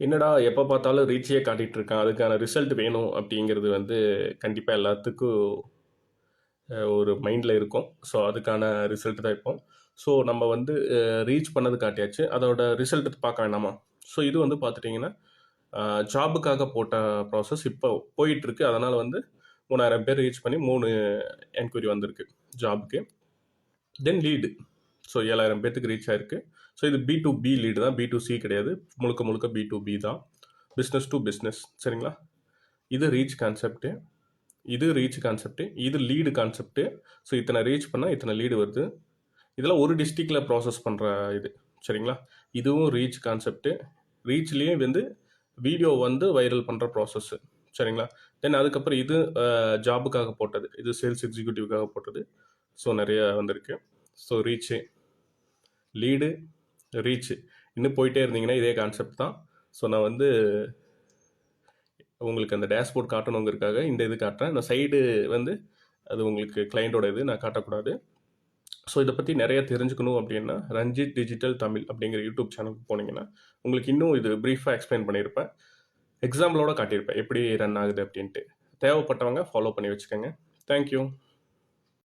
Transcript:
என்னடா எப்போ பார்த்தாலும் ரீச்சே காட்டிகிட்டு இருக்கான் அதுக்கான ரிசல்ட் வேணும் அப்படிங்கிறது வந்து கண்டிப்பாக எல்லாத்துக்கும் ஒரு மைண்டில் இருக்கும். ஸோ அதுக்கான ரிசல்ட் தான் இப்போ. ஸோ நம்ம வந்து ரீச் பண்ணது காட்டியாச்சு. அதோட ரிசல்ட் பார்க்க வேணாமா? ஸோ இது வந்து பார்த்துட்டிங்கன்னா ஜாபுக்காக போட்ட ப்ராசஸ் இப்போ போயிட்டுருக்கு. அதனால் வந்து மூணாயிரம் பேர் ரீச் பண்ணி மூணு என்கொயரி வந்திருக்கு ஜாபுக்கு தென் லீடு ஸோ ஏழாயிரம் பேர்த்துக்கு ரீச் ஆயிருக்கு. ஸோ இது பி டு பி லீடு தான். பி டு சி கிடையாது. முழுக்க முழுக்க பி டு பி தான். பிஸ்னஸ் டு பிஸ்னஸ் சரிங்களா? இது ரீச் கான்செப்ட்டு இது ரீச் கான்செப்ட்டு இது லீடு கான்செப்ட்டு ஸோ இத்தனை ரீச் பண்ணால் இத்தனை லீடு வருது. இதெல்லாம் ஒரு டிஸ்ட்ரிக்டில் ப்ராசஸ் பண்ணுற இது. சரிங்களா? இதுவும் ரீச் கான்செப்ட்டு ரீச்லேயே வந்து வீடியோ வந்து வைரல் பண்ணுற ப்ராசஸ்ஸு சரிங்களா? தென் அதுக்கப்புறம் இது ஜாபுக்காக போட்டது. இது சேல்ஸ் எக்ஸிக்யூட்டிவ்காக போட்டது. ஸோ நிறைய வந்திருக்கு. ஸோ ரீச்சு லீடு ரீச்சு இன்னும் போயிட்டே இருந்தீங்கன்னா இதே கான்செப்ட் தான். ஸோ நான் வந்து உங்களுக்கு அந்த டேஷ்போர்ட் காட்டணுங்கிறதுக்காக இந்த இது காட்டுறேன். இந்த சைடு வந்து அது உங்களுக்கு கிளைண்டோட இது நான் காட்டக்கூடாது. ஸோ இதை பற்றி நிறைய தெரிஞ்சுக்கணும் அப்படின்னா ரஞ்சித் டிஜிட்டல் தமிழ் அப்படிங்கிற யூடியூப் சேனலுக்கு போனீங்கன்னா உங்களுக்கு இன்னும் இது ப்ரீஃபாக எக்ஸ்பிளைன் பண்ணியிருப்பேன். எக்ஸாம்பிளோட காட்டியிருப்பேன். எப்படி ரன் ஆகுது அப்படின்ட்டு. தேவைப்பட்டவங்க ஃபாலோ பண்ணி வச்சுக்கோங்க. தேங்க்யூ